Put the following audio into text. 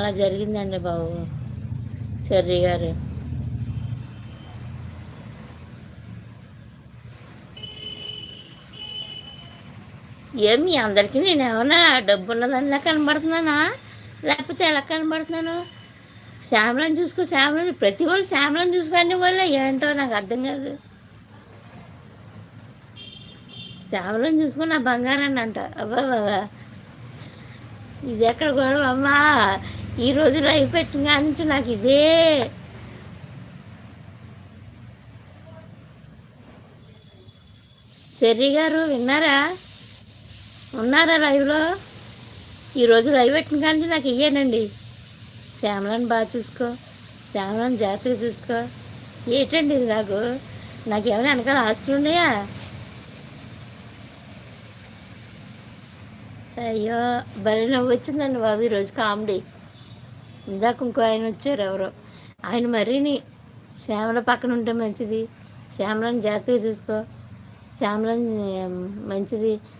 అలా జరిగిందండి బాబు. చెర్రి గారు. ఏం మీ అందరికీ నేను ఏమన్నా డబ్బు ఉన్నదానిలా కనబడుతున్నానా? లేకపోతే ఎలా కనబడుతున్నాను? శ్యామలను చూసుకో శ్యామలను. ప్రతి వాళ్ళు శ్యామలను చూసుకునే వాళ్ళ ఏంటో నాకు అర్థం కాదు. శ్యామలను చూసుకుని నా బంగారాన్ని అంట. అబ్బా బాబా ఇది ఎక్కడ గొడవ? అమ్మా! ఈ రోజు లైవ్ పెట్టిన కాడి నుంచి నాకు ఇదే. శరీ గారు విన్నారా? ఉన్నారా లైవ్లో? ఈరోజు లైవ్ పెట్టిన కాడి నుంచి నాకు ఇయ్యానండి. శ్యామలను బాగా చూసుకో. శ్యామలను జాగ్రత్తగా చూసుకో. ఏంటండి ఇది నాకు? నాకేమైనా వెనకాల ఆస్తులు ఉన్నాయా? అయ్యో భలే నవ్వు వచ్చిందండి బాబు ఈరోజు కామెడీ. ఇందాక ఇంకో ఆయన వచ్చారు ఎవరో. ఆయన మరీని శ్యామల పక్కన ఉంటే మంచిది. శ్యామలను జాగ్రత్తగా చూసుకో. శ్యామలని మంచిది.